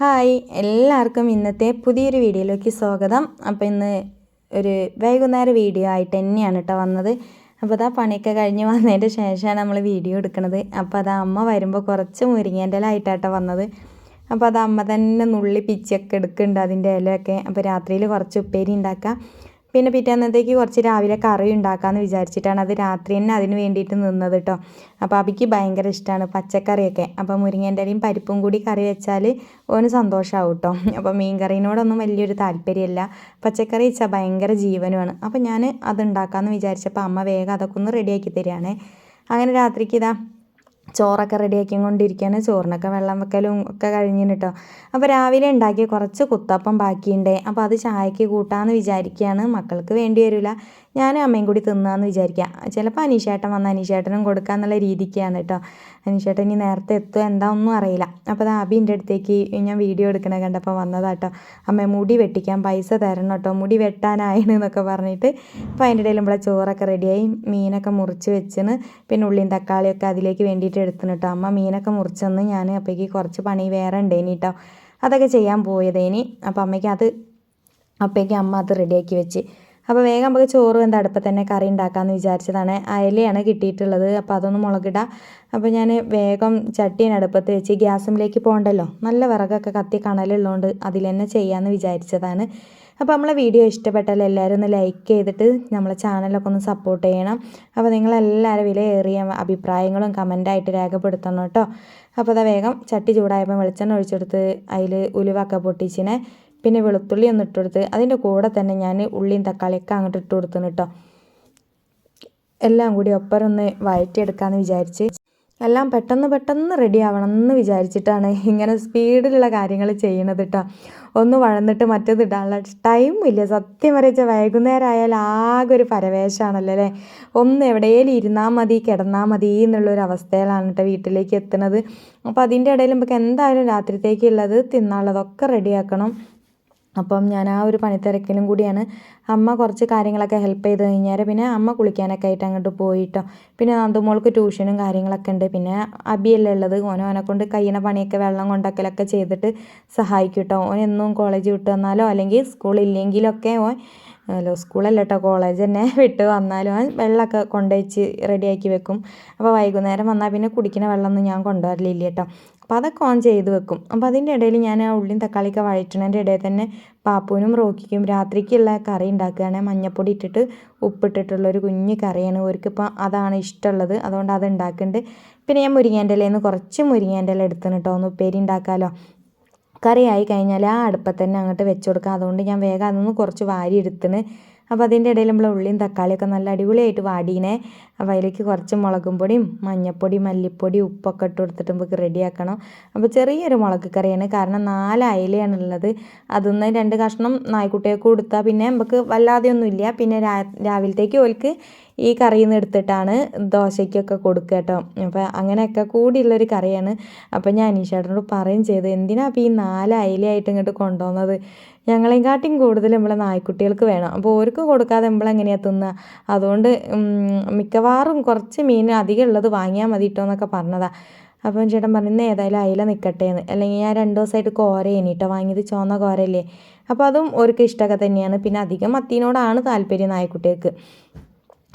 Hi എല്ലാവർക്കും ഇന്നത്തെ പുതിയൊരു വീഡിയോയിലേക്ക് സ്വാഗതം. അപ്പോൾ ഇന്ന് ഒരു വൈകുന്നേര വീഡിയോ ആയിട്ട് തന്നെയാണ് കേട്ടോ വന്നത്. അപ്പോൾ അതാ പണിയൊക്കെ കഴിഞ്ഞ് വന്നതിന്റെ ശേഷമാണ് നമ്മൾ വീഡിയോ എടുക്കുന്നത്. അപ്പോൾ അത് അമ്മ വരുമ്പോൾ കുറച്ച് മുരിങ്ങേന്റെ ഇലയായിട്ടാട്ടോ വന്നത്. അപ്പോൾ അത് അമ്മ തന്നെ നുള്ളി പിച്ചൊക്കെ എടുക്കുന്നുണ്ട് അതിന്റെ ഇലയൊക്കെ. അപ്പോൾ രാത്രിയിൽ കുറച്ച് ഉപ്പേരി ഉണ്ടാക്കാം. പിന്നെ പിറ്റേന്നത്തേക്ക് കുറച്ച് രാവിലെ കറി ഉണ്ടാക്കാമെന്ന് വിചാരിച്ചിട്ടാണ് അത് രാത്രി തന്നെ അതിന് വേണ്ടിയിട്ട് നിന്നത് കേട്ടോ അപ്പോൾ അബിക്ക് ഭയങ്കര ഇഷ്ടമാണ് പച്ചക്കറിയൊക്കെ. അപ്പോൾ മുരിങ്ങേന്റെ ഇലയും പരിപ്പും കൂടി കറി വെച്ചാൽ ഓന് സന്തോഷമാവും കേട്ടോ അപ്പോൾ മീൻ കറീനോടൊന്നും വലിയൊരു താല്പര്യമില്ല പച്ചക്കറി വെച്ചാൽ ഭയങ്കര ജീവനുമാണ്. അപ്പോൾ ഞാൻ അത് ഉണ്ടാക്കാമെന്ന് വിചാരിച്ചപ്പോൾ അമ്മ വേഗം അതൊക്കെ ഒന്ന് റെഡിയാക്കി തരികയാണേ. അങ്ങനെ രാത്രിക്ക് ഇതാ ചോറൊക്കെ റെഡിയാക്കി കൊണ്ടിരിക്കുകയാണ് ചോറിനൊക്കെ വെള്ളം വെക്കലും ഒക്കെ കഴിഞ്ഞിന് കേട്ടോ അപ്പോൾ രാവിലെ ഉണ്ടാക്കിയ കുറച്ച് കുത്തപ്പം ബാക്കിയുണ്ട്. അപ്പോൾ അത് ചായക്ക് കൂട്ടാമെന്ന് വിചാരിക്കുകയാണ് മക്കൾക്ക് വേണ്ടി വരില്ല ഞാനും അമ്മയും കൂടി തിന്നാന്ന് വിചാരിക്കാം. ചിലപ്പോൾ അനീഷേട്ടൻ വന്ന് അനീഷേട്ടനും കൊടുക്കാന്നുള്ള രീതിക്കാണ് കേട്ടോ അനീഷേട്ടൻ ഇനി നേരത്തെ എത്തുമോ എന്താ ഒന്നും അറിയില്ല. അപ്പോൾ അത് അബിന്റെ അടുത്തേക്ക് ഞാൻ വീഡിയോ എടുക്കണ കണ്ടപ്പോൾ വന്നതാട്ടോ അമ്മ മുടി വെട്ടിക്കാൻ പൈസ തരണം കേട്ടോ മുടി വെട്ടാനായിന് എന്നൊക്കെ പറഞ്ഞിട്ട് അപ്പോൾ അതിന്റെ ഇടയിൽ നമ്മളെ ചോറൊക്കെ റെഡിയായി. മീനൊക്കെ മുറിച്ച് വെച്ചിന് പിന്നെ ഉള്ളിയും തക്കാളിയൊക്കെ അതിലേക്ക് വേണ്ടിയിട്ട് എടുത്തിന് കേട്ടോ അമ്മ മീനൊക്കെ മുറിച്ചെന്ന് ഞാൻ അപ്പോഴേക്ക് കുറച്ച് പണി വേറെ ഉണ്ടേനി കേട്ടോ അതൊക്കെ ചെയ്യാൻ പോയതേനി. അപ്പോൾ അമ്മയ്ക്ക് അത് അപ്പോഴേക്ക് അമ്മ അത് റെഡിയാക്കി വെച്ച്. അപ്പോൾ വേഗം നമുക്ക് ചോറ് വെന്ത അടുപ്പം തന്നെ കറി ഉണ്ടാക്കാമെന്ന് വിചാരിച്ചതാണ്. അയലയാണ് കിട്ടിയിട്ടുള്ളത്. അപ്പോൾ അതൊന്ന് മുളകിടുക അപ്പോൾ ഞാൻ വേഗം ചട്ടീൻ അടുപ്പത്ത് വെച്ച് ഗ്യാസിലേക്ക് പോകണ്ടല്ലോ? നല്ല വിറകൊക്കെ കത്തി കണലുള്ളതുകൊണ്ട് അതിൽ തന്നെ ചെയ്യാമെന്ന് വിചാരിച്ചതാണ്. അപ്പോൾ നമ്മളെ വീഡിയോ ഇഷ്ടപ്പെട്ടാൽ എല്ലാവരും ഒന്ന് ലൈക്ക് ചെയ്തിട്ട് നമ്മളെ ചാനലൊക്കെ ഒന്ന് സപ്പോർട്ട് ചെയ്യണം. അപ്പോൾ നിങ്ങളെല്ലാവരും വിലയേറിയ അഭിപ്രായങ്ങളും കമന്റായിട്ട് രേഖപ്പെടുത്തണം കേട്ടോ. അപ്പോൾ അതാ വേഗം ചട്ടി ചൂടായപ്പോൾ വെളിച്ചെണ്ണ ഒഴിച്ചെടുത്ത് അതിൽ ഉലുവൊക്കെ പൊട്ടിച്ചിനെ. പിന്നെ വെളുത്തുള്ളി ഒന്ന് ഇട്ട് കൊടുത്ത് അതിന്റെ കൂടെ തന്നെ ഞാൻ ഉള്ളിയും തക്കാളിയൊക്കെ അങ്ങോട്ട് ഇട്ട് കൊടുത്തു കേട്ടോ എല്ലാം കൂടി ഒപ്പം ഒന്ന് വഴറ്റിയെടുക്കാമെന്ന് വിചാരിച്ച് എല്ലാം പെട്ടെന്ന് പെട്ടെന്ന് റെഡി ആവണം എന്ന് വിചാരിച്ചിട്ടാണ് ഇങ്ങനെ സ്പീഡിലുള്ള കാര്യങ്ങൾ ചെയ്യണത് കേട്ടോ ഒന്ന് വഴന്നിട്ട് മറ്റേത് ഇടാനുള്ള ടൈം ഇല്ല. സത്യം പറയിച്ച വൈകുന്നേരം ആയാൽ ആകെ ഒരു പരവേശമാണല്ലോ അല്ലേ? ഒന്ന് എവിടെയെങ്കിലും ഇരുന്നാൽ മതി കിടന്നാൽ മതി എന്നുള്ളൊരു അവസ്ഥയിലാണ് കേട്ടോ വീട്ടിലേക്ക് എത്തുന്നത്. അപ്പോൾ അതിന്റെ ഇടയിൽ നമുക്ക് എന്തായാലും രാത്രിത്തേക്കുള്ളത് തിന്നാനുള്ളതൊക്കെ റെഡിയാക്കണം അപ്പം ഞാൻ ആ ഒരു പണിത്തിരക്കിലും കൂടിയാണ് അമ്മ കുറച്ച് കാര്യങ്ങളൊക്കെ ഹെൽപ്പ് ചെയ്ത് കഴിഞ്ഞാൽ പിന്നെ അമ്മ കുളിക്കാനൊക്കെ ആയിട്ട് അങ്ങോട്ട് പോയിട്ടോ. പിന്നെ നന്ദുമോൾക്ക് ട്യൂഷനും കാര്യങ്ങളൊക്കെ ഉണ്ട്. പിന്നെ അബിയല്ലേ ഉള്ളത്? ഓനോ ഓനെ കൊണ്ട് കയ്യണ പണിയൊക്കെ വെള്ളം കൊണ്ടക്കലൊക്കെ ചെയ്തിട്ട് സഹായിക്കും കേട്ടോ ഓൻ എന്നും കോളേജ് വിട്ട് വന്നാലോ അല്ലെങ്കിൽ സ്കൂളില്ലെങ്കിലൊക്കെ ഓൻ അല്ലോ സ്കൂളല്ല കേട്ടോ കോളേജ് തന്നെ വിട്ട് വന്നാലും ഞാൻ വെള്ളമൊക്കെ കൊണ്ടുവച്ച് റെഡിയാക്കി വെക്കും. അപ്പോൾ വൈകുന്നേരം വന്നാൽ പിന്നെ കുടിക്കുന്ന വെള്ളമൊന്നും ഞാൻ കൊണ്ടുവരലില്ല കേട്ടോ അപ്പോൾ അതൊക്കെ ഓൺ ചെയ്ത് വെക്കും. അപ്പോൾ അതിന്റെ ഇടയിൽ ഞാൻ ആ ഉള്ളിയും തക്കാളിയൊക്കെ വഴറ്റണതിന്റെ ഇടയിൽ തന്നെ പാപ്പൂനും റോക്കിക്കും രാത്രിക്കുള്ള കറി ഉണ്ടാക്കുകയാണെങ്കിൽ മഞ്ഞപ്പൊടി ഇട്ടിട്ട് ഉപ്പിട്ടിട്ടുള്ള ഒരു കുഞ്ഞ് കറിയാണ്. അവർക്കിപ്പോൾ അതാണ് ഇഷ്ടമുള്ളത്. അതുകൊണ്ട് അത് ഉണ്ടാക്കുന്നുണ്ട്. പിന്നെ ഞാൻ മുരിങ്ങേന്റെ ഇലയിൽ നിന്ന് കുറച്ച് മുരിങ്ങേന്റെ ഇല എടുത്തിന് കേട്ടോ. ഒന്ന് ഉപ്പേരി ഉണ്ടാക്കാമല്ലോ കറിയായി കഴിഞ്ഞാൽ ആ അടുപ്പത്തന്നെ അങ്ങോട്ട് വെച്ച് കൊടുക്കാം. അതുകൊണ്ട് ഞാൻ വേഗം അതൊന്ന് കുറച്ച് വാരി എടുത്തിന് അപ്പോൾ അതിന്റെ ഇടയിൽ നമ്മൾ ഉള്ളിയും തക്കാളിയൊക്കെ നല്ല അടിപൊളിയായിട്ട് വാടീനെ അപ്പോൾ അതിലേക്ക് കുറച്ച് മുളകും പൊടിയും മഞ്ഞൾപ്പൊടി മല്ലിപ്പൊടി ഉപ്പൊക്കെ ഇട്ട് കൊടുത്തിട്ട് നമുക്ക് റെഡിയാക്കണം അപ്പോൾ ചെറിയൊരു മുളക് കറിയാണ്. കാരണം നാല് അയലയാണ് ഉള്ളത്. അതൊന്ന് രണ്ട് കഷ്ണം നായ്ക്കുട്ടിയൊക്കെ കൊടുത്താൽ പിന്നെ നമുക്ക് വല്ലാതെയൊന്നുമില്ല. പിന്നെ രാവിലത്തേക്ക് ഓൽക്ക് ഈ കറിയിൽ നിന്ന് എടുത്തിട്ടാണ് ദോശയ്ക്കൊക്കെ കൊടുക്കുക കേട്ടോ. അപ്പോൾ അങ്ങനെയൊക്കെ കൂടിയുള്ളൊരു കറിയാണ്. അപ്പോൾ ഞാൻ അനീഷേട്ടനോട് പറയും ചെയ്ത് എന്തിനാ അപ്പോൾ ഈ നാല് അയിലയായിട്ട് ഇങ്ങോട്ട് കൊണ്ടുവന്നത്? ഞങ്ങളെക്കാട്ടിയും കൂടുതൽ നമ്മളെ നായ്ക്കുട്ടികൾക്ക് വേണം. അപ്പോൾ ഓർക്ക് കൊടുക്കാതെ നമ്മളെങ്ങനെയാണ് തിന്നുക? അതുകൊണ്ട് മിക്കവാറും കുറച്ച് മീൻ അധികം ഉള്ളത് വാങ്ങിയാൽ മതി കേട്ടോ എന്നൊക്കെ പറഞ്ഞതാണ് അപ്പം ചേട്ടൻ പറഞ്ഞു ഇന്ന് ഏതായാലും അയില നിൽക്കട്ടെ എന്ന് അല്ലെങ്കിൽ ഞാൻ രണ്ട് ദിവസമായിട്ട് കോര കേട്ടോ വാങ്ങിയത് ചുവന്ന കോരയല്ലേ? അപ്പോൾ അതും അവർക്ക് ഇഷ്ടമൊക്കെ തന്നെയാണ്. പിന്നെ അധികം മത്തീനോടാണ് താല്പര്യം നായ്ക്കുട്ടികൾക്ക്.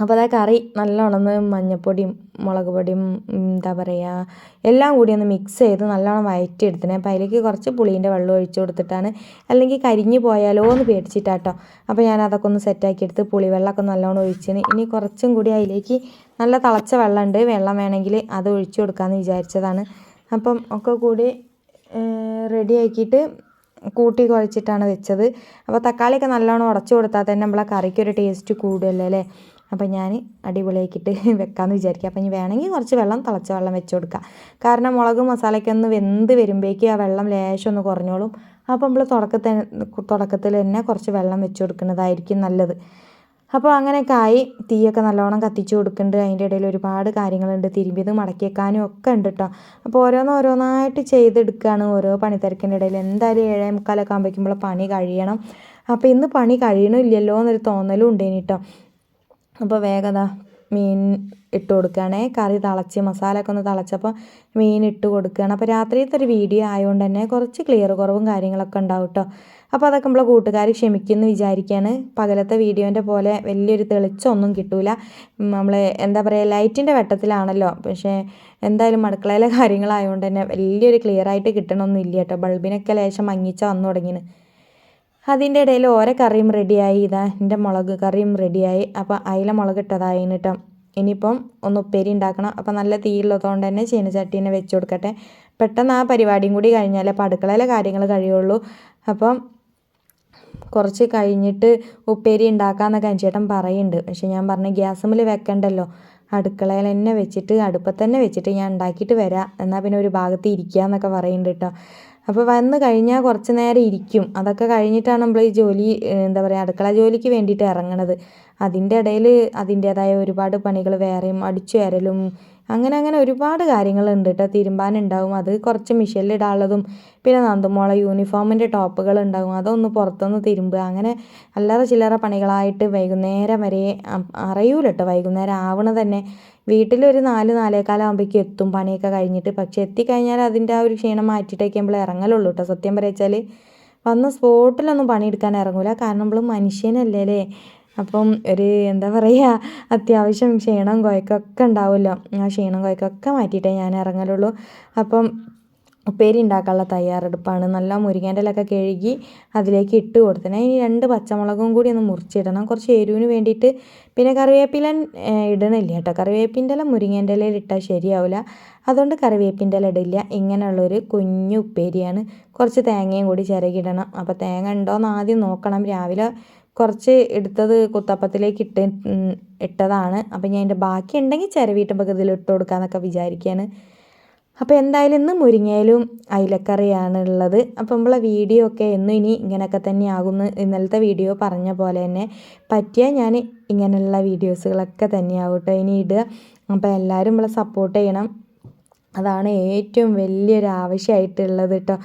അപ്പോൾ അതാ കറി നല്ലോണം മഞ്ഞപ്പൊടിയും മുളക് പൊടിയും എന്താ പറയുക എല്ലാം കൂടി ഒന്ന് മിക്സ് ചെയ്ത് നല്ലോണം വയറ്റിയെടുത്തിനെ. അപ്പോൾ അതിലേക്ക് കുറച്ച് പുളീന്റെ വെള്ളം ഒഴിച്ചു കൊടുത്തിട്ടാണ്. അല്ലെങ്കിൽ കരിഞ്ഞു പോയാലോ എന്ന് പേടിച്ചിട്ടാട്ടോ. അപ്പോൾ ഞാൻ അതൊക്കെ ഒന്ന് സെറ്റാക്കി എടുത്ത് പുളിവെള്ളമൊക്കെ നല്ലോണം ഒഴിച്ചിന്. ഇനി കുറച്ചും കൂടി അതിലേക്ക് നല്ല തിളച്ച വെള്ളമുണ്ട്. വെള്ളം വേണമെങ്കിൽ അത് ഒഴിച്ചു കൊടുക്കാമെന്ന് വിചാരിച്ചതാണ്. അപ്പം ഒക്കെ കൂടി റെഡിയാക്കിയിട്ട് കൂട്ടി കുഴച്ചിട്ടാണ് വെച്ചത്. അപ്പോൾ തക്കാളിയൊക്കെ നല്ലോണം ഉടച്ചു കൊടുത്താൽ തന്നെ നമ്മളെ കറിക്കൊരു ടേസ്റ്റ് കൂടുമല്ലോ അല്ലേ അപ്പം ഞാൻ അടിപൊളിയാക്കിയിട്ട് വെക്കാമെന്ന് വിചാരിക്കുക. അപ്പം ഇനി വേണമെങ്കിൽ കുറച്ച് വെള്ളം തിളച്ച വെള്ളം വെച്ച് കൊടുക്കുക. കാരണം മുളക് മസാലയ്ക്ക് ഒന്ന് വെന്ത് വരുമ്പോഴേക്കും ആ വെള്ളം ലേശം ഒന്ന് കുറഞ്ഞോളും. അപ്പോൾ നമ്മൾ തുടക്കത്തെ തുടക്കത്തിൽ തന്നെ കുറച്ച് വെള്ളം വെച്ച് കൊടുക്കുന്നതായിരിക്കും നല്ലത്. അപ്പോൾ അങ്ങനെയൊക്കെ ആയി തീയൊക്കെ നല്ലോണം കത്തിച്ച് കൊടുക്കുന്നുണ്ട്. അതിന്റെ ഇടയിൽ ഒരുപാട് കാര്യങ്ങളുണ്ട്. തിരുമ്പിയത് മടക്കി വെക്കാനും ഒക്കെ ഉണ്ട് കേട്ടോ. അപ്പോൾ ഓരോന്ന് ഓരോന്നായിട്ട് ചെയ്തെടുക്കുകയാണ് ഓരോ പണിത്തിരക്കിന്റെ ഇടയിൽ. എന്തായാലും ഏഴേ മുക്കാലൊക്കെ ആകുമ്പോഴേക്കുമ്പോൾ പണി കഴിയണം. അപ്പോൾ ഇന്ന് പണി കഴിയണമില്ലല്ലോ എന്നൊരു തോന്നലും ഉണ്ടേനി കേട്ടോ. അപ്പോൾ വേഗത മീൻ ഇട്ട് കൊടുക്കുകയാണേ. കറി തിളച്ച് മസാല ഒക്കെ ഒന്ന് തിളച്ചപ്പോൾ മീൻ ഇട്ട് കൊടുക്കുകയാണ്. അപ്പോൾ രാത്രിയിലത്തെ ഒരു വീഡിയോ ആയതുകൊണ്ട് തന്നെ കുറച്ച് ക്ലിയർ കുറവും കാര്യങ്ങളൊക്കെ ഉണ്ടാവും കേട്ടോ. അപ്പോൾ അതൊക്കെ നമ്മളെ കൂട്ടുകാർ ക്ഷമിക്കുമെന്ന് വിചാരിക്കുകയാണ്. പകലത്തെ വീഡിയോന്റെ പോലെ വലിയൊരു തെളിച്ചൊന്നും കിട്ടൂല. നമ്മൾ എന്താ പറയുക ലൈറ്റിന്റെ വെട്ടത്തിലാണല്ലോ. പക്ഷേ എന്തായാലും അടുക്കളയിലെ കാര്യങ്ങളായതുകൊണ്ട് തന്നെ വലിയൊരു ക്ലിയർ ആയിട്ട് കിട്ടണമൊന്നുമില്ല കേട്ടോ. ബൾബിനൊക്കെ ലേശം മങ്ങിച്ച വന്നു തുടങ്ങിന്. അതിന്റെ ഇടയിൽ ഓരോ കറിയും റെഡിയായി. ഇതാ എന്റെ മുളക് കറിയും റെഡിയായി. അപ്പോൾ അയില മുളക് ഇട്ടതായി കേട്ടോ ഇനിയിപ്പം ഒന്ന് ഉപ്പേരി ഉണ്ടാക്കണം. അപ്പോൾ നല്ല തീയുള്ളതുകൊണ്ട് തന്നെ ചീനച്ചട്ടീനെ വെച്ച് കൊടുക്കട്ടെ. പെട്ടെന്ന് ആ പരിപാടിയും കൂടി കഴിഞ്ഞാൽ അപ്പോൾ അടുക്കളയിലെ കാര്യങ്ങൾ കഴിയുള്ളൂ. അപ്പം കുറച്ച് കഴിഞ്ഞിട്ട് ഉപ്പേരി ഉണ്ടാക്കാമെന്നൊക്കെ അഞ്ചേട്ടൻ പറയുന്നുണ്ട്. പക്ഷേ ഞാൻ പറഞ്ഞു ഗ്യാസുമ്മൽ വെക്കണ്ടല്ലോ. അടുക്കളയിൽ തന്നെ വെച്ചിട്ട് അടുപ്പത്തന്നെ വെച്ചിട്ട് ഞാൻ ഉണ്ടാക്കിയിട്ട് വരാം. എന്നാൽ പിന്നെ ഒരു ഭാഗത്ത് ഇരിക്കുക എന്നൊക്കെ പറയുന്നുണ്ട് കേട്ടോ. അപ്പോൾ വന്ന് കഴിഞ്ഞാൽ കുറച്ച് നേരം ഇരിക്കും. അതൊക്കെ കഴിഞ്ഞിട്ടാണ് നമ്മൾ ഈ ജോലി എന്താ പറയുക അടുക്കള ജോലിക്ക് വേണ്ടിയിട്ട് ഇറങ്ങണത്. അതിന്റെ ഇടയിൽ അതിന്റേതായ ഒരുപാട് പണികൾ വേറെയും അടിച്ചു അങ്ങനെ അങ്ങനെ ഒരുപാട് കാര്യങ്ങളുണ്ട് കേട്ടോ തിരുമ്പാനുണ്ടാവും. അത് കുറച്ച് മിഷീനിലിടാനുള്ളതും പിന്നെ നന്ദമോളെ യൂണിഫോമിന്റെ ടോപ്പുകൾ ഉണ്ടാകും അതൊന്ന് പുറത്തൊന്ന് തിരുമ്പുക. അങ്ങനെ അല്ലറ ചില്ലറ പണികളായിട്ട് വൈകുന്നേരം വരെ അറിയൂല കേട്ടോ വൈകുന്നേരം ആവണ തന്നെ വീട്ടിലൊരു നാല് നാലേക്കാലാകുമ്പോഴേക്കും എത്തും. പണിയൊക്കെ കഴിഞ്ഞിട്ട് പക്ഷെ എത്തിക്കഴിഞ്ഞാൽ അതിന്റെ ആ ഒരു ക്ഷീണം മാറ്റിയിട്ടൊക്കെ നമ്മൾ ഇറങ്ങലുള്ളൂ കേട്ടോ സത്യം പറയുക വന്ന സ്പോട്ടിലൊന്നും പണിയെടുക്കാൻ ഇറങ്ങൂല. കാരണം നമ്മൾ മനുഷ്യനല്ലേ അപ്പം ഒരു എന്താ പറയുക അത്യാവശ്യം ക്ഷീണം കുഴക്കൊക്കെ ഉണ്ടാവുമല്ലോ. ആ ക്ഷീണം കുഴക്കൊക്കെ മാറ്റിയിട്ടേ ഞാൻ ഇറങ്ങലുള്ളൂ. അപ്പം ഉപ്പേരി ഉണ്ടാക്കാനുള്ള തയ്യാറെടുപ്പാണ്. നല്ല മുരിങ്ങേന്റെലൊക്കെ കഴുകി അതിലേക്ക് ഇട്ട് കൊടുത്തേ ഇനി രണ്ട് പച്ചമുളകും കൂടി ഒന്ന് മുറിച്ചിടണം. കുറച്ച് എരിവിന് വേണ്ടിയിട്ട് പിന്നെ കറിവേപ്പില ഇടണില്ല കേട്ടോ. കറിവേപ്പിന്റെ ഇല മുരിങ്ങേന്റെ ഇലയിൽ ഇട്ടാൽ ശരിയാവില്ല. അതുകൊണ്ട് കറിവേപ്പിന്റെ ഇല ഇടില്ല. ഇങ്ങനെയുള്ളൊരു കുഞ്ഞു ഉപ്പേരിയാണ്. കുറച്ച് തേങ്ങയും കൂടി ചിരകിടണം. അപ്പോൾ തേങ്ങ ഉണ്ടോയെന്ന് ആദ്യം നോക്കണം. രാവിലെ കുറച്ച് എടുത്തത് കുത്തപ്പത്തിലേക്ക് ഇട്ട് ഇട്ടതാണ്. അപ്പം ഞാൻ അതിന്റെ ബാക്കി ഉണ്ടെങ്കിൽ ചിരവിയിട്ട് ഇതിൽ ഇട്ട് കൊടുക്കാമെന്നൊക്കെ വിചാരിക്കുകയാണ് അപ്പോൾ എന്തായാലും ഇന്ന് മുരിങ്ങയിലും അയിലക്കറിയാണ് ഉള്ളത്. അപ്പോൾ നമ്മളെ വീഡിയോ ഒക്കെ എന്നും ഇനി ഇങ്ങനെയൊക്കെ തന്നെ ആകുമെന്ന് ഇന്നലത്തെ വീഡിയോ പറഞ്ഞ പോലെ തന്നെ പറ്റിയാൽ ഞാൻ ഇങ്ങനെയുള്ള വീഡിയോസുകളൊക്കെ തന്നെയാവും കേട്ടോ ഇനി ഇടുക. അപ്പോൾ എല്ലാവരും നമ്മളെ സപ്പോർട്ട് ചെയ്യണം. അതാണ് ഏറ്റവും വലിയൊരു ആവശ്യമായിട്ടുള്ളത് കേട്ടോ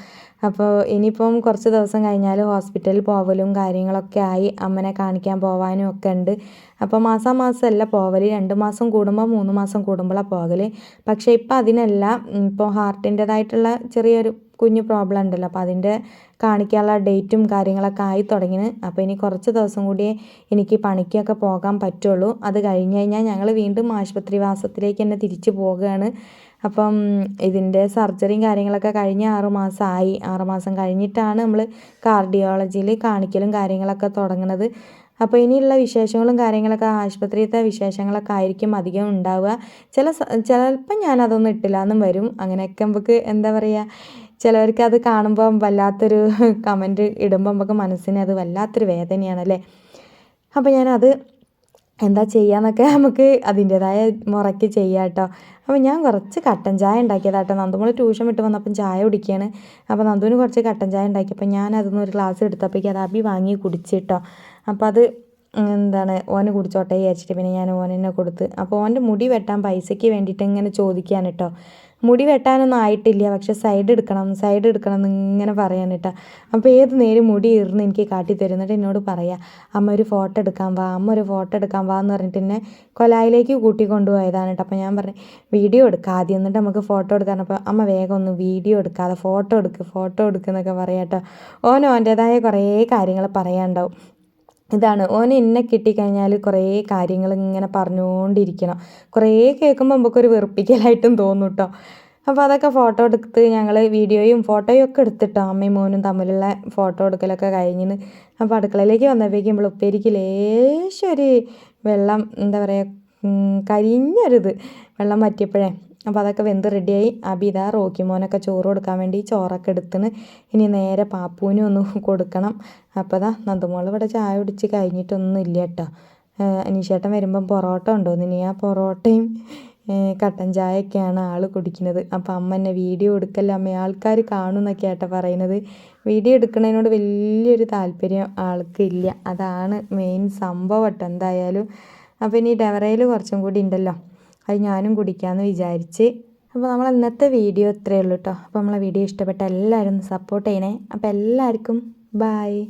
അപ്പോൾ ഇനിയിപ്പം കുറച്ച് ദിവസം കഴിഞ്ഞാൽ ഹോസ്പിറ്റലിൽ പോവലും കാര്യങ്ങളൊക്കെ ആയി അമ്മനെ കാണിക്കാൻ പോവാനും ഒക്കെ ഉണ്ട്. അപ്പോൾ മാസം മാസമല്ല പോവൽ രണ്ട് മാസം കൂടുമ്പോൾ മൂന്ന് മാസം കൂടുമ്പോഴാണ് പോകൽ പക്ഷേ ഇപ്പം അതിനല്ല. ഇപ്പോൾ ഹാർട്ടിന്റെതായിട്ടുള്ള ചെറിയൊരു കുഞ്ഞു പ്രോബ്ലം ഉണ്ടല്ലോ. അപ്പോൾ അതിന്റെ കാണിക്കാനുള്ള ഡേറ്റും കാര്യങ്ങളൊക്കെ ആയി തുടങ്ങിന്. അപ്പോൾ ഇനി കുറച്ച് ദിവസം കൂടിയേ എനിക്ക് പണിക്കൊക്കെ പോകാൻ പറ്റുള്ളൂ. അത് കഴിഞ്ഞ് കഴിഞ്ഞാൽ ഞങ്ങൾ വീണ്ടും ആശുപത്രി വാസത്തിലേക്ക് തന്നെ തിരിച്ചു പോവുകയാണ് അപ്പം ഇതിന്റെ സർജറിയും കാര്യങ്ങളൊക്കെ കഴിഞ്ഞ് ആറ് ആറുമാസം ആറ് മാസം കഴിഞ്ഞിട്ടാണ് നമ്മൾ കാർഡിയോളജിയിൽ കാണിക്കലും കാര്യങ്ങളൊക്കെ തുടങ്ങുന്നത് അപ്പോൾ ഇനിയുള്ള വിശേഷങ്ങളും കാര്യങ്ങളൊക്കെ ആശുപത്രിയിലത്തെ വിശേഷങ്ങളൊക്കെ ആയിരിക്കും അധികം ഉണ്ടാവുക. ചില ചിലപ്പം ഞാനതൊന്നും ഇട്ടില്ല എന്നും വരും. അങ്ങനെയൊക്കെ നമുക്ക് എന്താ പറയുക ചിലവർക്ക് അത് കാണുമ്പം വല്ലാത്തൊരു കമന്റ് ഇടുമ്പോൾ നമുക്ക് മനസ്സിന് അത് വല്ലാത്തൊരു വേദനയാണല്ലേ? അപ്പോൾ ഞാനത് എന്താ ചെയ്യാന്നൊക്കെ നമുക്ക് അതിന്റേതായ മുറയ്ക്ക് ചെയ്യാം കേട്ടോ. അപ്പോൾ ഞാൻ കുറച്ച് കട്ടൻ ചായ ഉണ്ടാക്കിയതാട്ടോ നന്ദുമോൾ ട്യൂഷൻ വിട്ട് വന്നപ്പം ചായ കുടിക്കുകയാണ് അപ്പോൾ നന്ദുവിന് കുറച്ച് കട്ടൻ ചായ ഉണ്ടാക്കിയപ്പോൾ ഞാൻ അതൊന്ന് ഒരു ഗ്ലാസ് എടുത്തപ്പോഴേക്കും അത് അബി വാങ്ങി കുടിച്ചിട്ടോ അപ്പോൾ അത് എന്താണ് ഓന് കുടിച്ചോട്ടെ വിചാരിച്ചിട്ട് പിന്നെ ഞാൻ ഓനെന്നെ കൊടുത്ത്. അപ്പോൾ ഓന്റെ മുടി വെട്ടാൻ പൈസയ്ക്ക് വേണ്ടിയിട്ട് ഇങ്ങനെ ചോദിക്കാൻ കേട്ടോ മുടി വെട്ടാനൊന്നും ആയിട്ടില്ല പക്ഷെ സൈഡ് എടുക്കണം സൈഡ് എടുക്കണം എന്നിങ്ങനെ പറയാൻ കേട്ടോ അപ്പോൾ ഏത് നേരം മുടി ഇറന്ന് എനിക്ക് കാട്ടി തരുന്നിട്ട് എന്നോട് പറയാം അമ്മ ഒരു ഫോട്ടോ എടുക്കാൻ വാ അമ്മ ഒരു ഫോട്ടോ എടുക്കാൻ വാ എന്ന് പറഞ്ഞിട്ട് എന്നെ കൊലായിലേക്ക് കൂട്ടി കൊണ്ടുപോയതാണ് കേട്ടോ അപ്പോൾ ഞാൻ പറഞ്ഞു വീഡിയോ എടുക്കുക ആദ്യം എന്നിട്ട് നമുക്ക് ഫോട്ടോ എടുക്കാൻ അപ്പോൾ അമ്മ വേഗം ഒന്ന് വീഡിയോ എടുക്കാതെ ഫോട്ടോ എടുക്കുക ഫോട്ടോ എടുക്കുന്നൊക്കെ പറയാം കേട്ടോ ഓൻ ഓന്റേതായ കുറേ കാര്യങ്ങൾ പറയാനുണ്ടാവും. ഇതാണ്. ഓൻ എന്നെ കിട്ടിക്കഴിഞ്ഞാൽ കുറേ കാര്യങ്ങൾ ഇങ്ങനെ പറഞ്ഞുകൊണ്ടിരിക്കണം. കുറേ കേൾക്കുമ്പോൾ നമുക്കൊരു വെറുപ്പിക്കലായിട്ടും തോന്നും കേട്ടോ അപ്പോൾ അതൊക്കെ ഫോട്ടോ എടുത്ത് ഞങ്ങൾ വീഡിയോയും ഫോട്ടോയും ഒക്കെ എടുത്തിട്ടോ. അമ്മയും മോനും തമ്മിലുള്ള ഫോട്ടോ എടുക്കലൊക്കെ കഴിഞ്ഞിന്. അപ്പോൾ അടുക്കളയിലേക്ക് വന്നപ്പോഴേക്കും നമ്മൾ ഉപ്പേരിക്ക് ലേശം ഒരു വെള്ളം എന്താ പറയുക കരിഞ്ഞൊരിത് വെള്ളം വറ്റിയപ്പോഴേ അപ്പോൾ അതൊക്കെ വെന്ത് റെഡിയായി അബിത റോക്കി മോനൊക്കെ ചോറ് കൊടുക്കാൻ വേണ്ടി ചോറൊക്കെ എടുത്തിന് ഇനി നേരെ പാപ്പുവിനും ഒന്ന് കൊടുക്കണം. അപ്പോൾ അതാ നന്ദുമോൾ ഇവിടെ ചായ കുടിച്ച് കഴിഞ്ഞിട്ടൊന്നും ഇല്ല കേട്ടോ. അനീഷേട്ടൻ വരുമ്പം പൊറോട്ട ഉണ്ടോ ഇനി ആ പൊറോട്ടയും കട്ടൻ ചായയൊക്കെയാണ് ആൾ കുടിക്കുന്നത്. അപ്പോൾ അമ്മ എന്നെ വീഡിയോ എടുക്കല്ല? അമ്മ ആൾക്കാർ കാണുമെന്നൊക്കെ ആട്ടോ പറയുന്നത്. വീഡിയോ എടുക്കുന്നതിനോട് വലിയൊരു താല്പര്യം ആൾക്ക് ഇല്ല. അതാണ് മെയിൻ സംഭവം കേട്ടോ എന്തായാലും. അപ്പോൾ ഇനി ഡെവറയിൽ കുറച്ചും കൂടി ഉണ്ടല്ലോ. അത് ഞാനും കുടിക്കാമെന്ന് വിചാരിച്ച്. അപ്പോൾ നമ്മൾ ഇന്നത്തെ വീഡിയോ ഇത്രയേ ഉള്ളൂ കേട്ടോ അപ്പോൾ നമ്മളെ വീഡിയോ ഇഷ്ടപ്പെട്ട എല്ലാവരും സപ്പോർട്ട് ചെയ്യണേ. അപ്പോൾ എല്ലാവർക്കും ബായ്